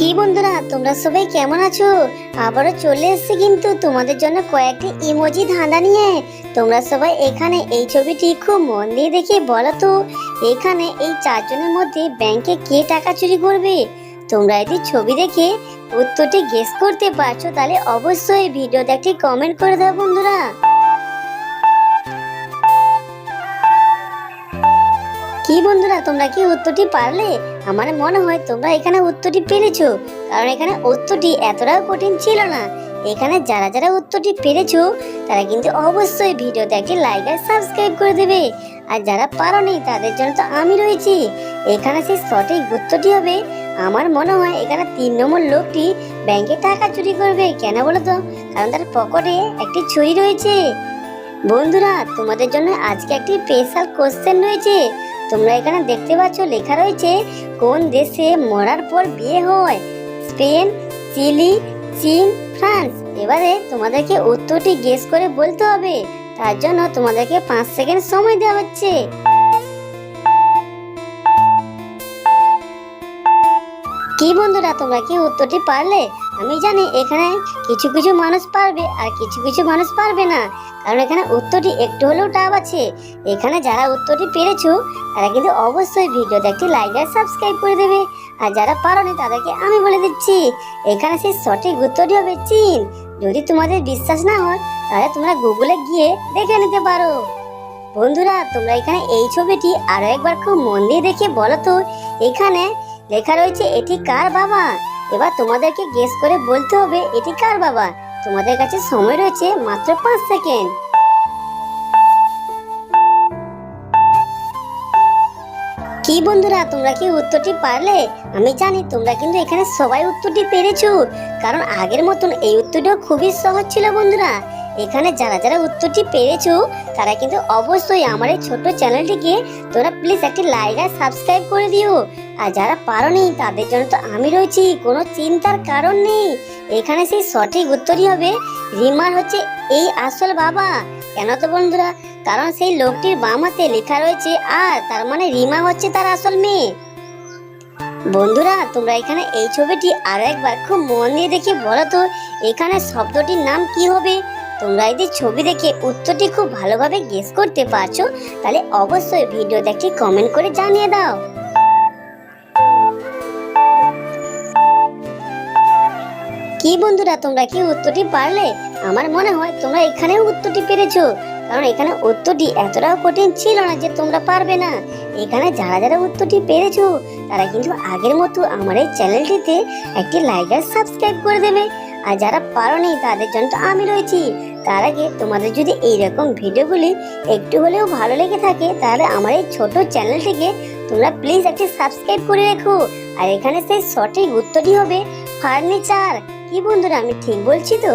কি বন্ধুরা, তোমরা সবাই কেমন আছো? আবারও চলে এসেছি কিন্তু তোমাদের জন্য কয়েকটি ইমোজি ধাঁধা নিয়ে। তোমরা সবাই এখানে এই ছবিটি খুব মন দিয়ে দেখে বলো তো, এখানে এই চারজনের মধ্যে ব্যাংকে কে টাকা চুরি করবে? তোমরা যদি ছবি দেখে উত্তরটি গেস করতে পারছ, তাহলে অবশ্যই ভিডিওতে একটি কমেন্ট করে দাও বন্ধুরা। কি বন্ধুরা, তোমরা কি উত্তরটি পারলে? আমার মনে হয় তোমরা এখানে উত্তরটি পেরেছ, কারণ এখানে উত্তরটি এতটাও কঠিন ছিল না। এখানে যারা যারা উত্তরটি পেরেছ, তারা কিন্তু অবশ্যই ভিডিওতে একটি লাইক আর সাবস্ক্রাইব করে দেবে। আর যারা পারোনি, তাদের জন্য তো আমি রয়েছি। এখানে সেই সঠিক উত্তরটি হবে, আমার মনে হয় এখানে তিন নম্বর লোকটি ব্যাংকে টাকা চুরি করবে। কেন বলো তো? কারণ তার পকেটে একটি ছুরি রয়েছে। বন্ধুরা, তোমাদের জন্য আজকে একটি স্পেশাল কোশ্চেন রয়েছে। তোমরা এখানে দেখতে পাচ্ছ লেখা রয়েছে, কোন দেশে মরার পর বিয়ে হয়? স্পেন, চিলি, চীন, ফ্রান্স। এবারে তোমাদেরকে উত্তরটি গেস করে বলতে হবে। তার জন্য তোমাদেরকে পাঁচ সেকেন্ড সময় দেওয়া হচ্ছে। কি বন্ধুরা, তোমরা কি উত্তরটি পারলে? আমি জানি এখানে কিছু কিছু মানুষ পারবে আর কিছু কিছু মানুষ পারবে না। কারণ এখানে উত্তরটি একটু হলেও টাফ আছে। এখানে যারা উত্তরটি পেরেছ, তারা কিন্তু অবশ্যই ভিডিওতে একটি লাইক আর সাবস্ক্রাইব করে দেবে। আর যারা পারোনি, তাদেরকে আমি বলে দিচ্ছি, এখানে সেই সঠিক উত্তরটি হবে চীন। যদি তোমাদের বিশ্বাস না হয়, তাহলে তোমরা গুগলে গিয়ে দেখে নিতে পারো। বন্ধুরা, তোমরা এখানে এই ছবিটি আরও একবার খুব মন দিয়ে দেখে বলো তো, এখানে লেখা রয়েছে, এটি কার বাবা? এবার তোমাদেরকে গেস করে বলতে হবে, এটি কার বাবা? তোমাদের কাছে সময় রয়েছে মাত্র পাঁচ সেকেন্ড কি বন্ধুরা, তোমরা কি উত্তরটি পারলে? আমি জানি তোমরা কিন্তু এখানে সবাই উত্তরটি পেরেছ, কারণ আগের মতন এই উত্তরটিও খুবই সহজ ছিল বন্ধুরা। এখানে যারা যারা উত্তরটি পেরেছ, তারা কিন্তু অবশ্যই আমার এই ছোট্ট চ্যানেলটিকে তোমরা প্লিজ একটি লাইক আর সাবস্ক্রাইব করে দিও। আর যারা পারোনি, তাদের জন্য তো আমি রয়েছি, কোনো চিন্তার কারণ নেই। এখানে সেই সঠিক উত্তরই হবে, রিমার হচ্ছে এই আসল বাবা। কেন তো বন্ধুরা? কারণ সেই লোকটির বাম হাতে লেখা রয়েছে, আর তার মানে রিমা হচ্ছে তার আসল মেয়ে। বন্ধুরা, তোমরা এখানে এই ছবিটি আরও একবার খুব মন দিয়ে দেখে বলো তো, এখানে শব্দটির নাম কি হবে? তোমরা যদি ছবি দেখে উত্তরটি খুব ভালোভাবে গেস করতে পারছ, তাহলে অবশ্যই ভিডিওতে একটি কমেন্ট করে জানিয়ে দাও। কি বন্ধুরা, তোমরা কি উত্তরটি পারলে? আমার মনে হয় তোমরা এখানেও উত্তরটি পেরেছ, কারণ এখানে উত্তরটি এতটাও কঠিন ছিল না যে তোমরা পারবে না। এখানে যারা যারা উত্তরটি পেরেছ, তারা কিন্তু আগের মতো আমার এই চ্যানেলটিতে একটি লাইক আর সাবস্ক্রাইব করে দেবে। আর যারা পারোনি, তাদের জন্য তো আমি রয়েছি। তার আগে তোমাদের যদি এইরকম ভিডিওগুলি একটু হলেও ভালো লেগে থাকে, তাহলে আমার এই ছোটো চ্যানেলটিকে তোমরা প্লিজ একটি সাবস্ক্রাইব করে রেখো। আর এখানে সেই সঠিক উত্তরটি হবে, ফার্নিচার। কি বন্ধুরা, আমি ঠিক বলছি তো?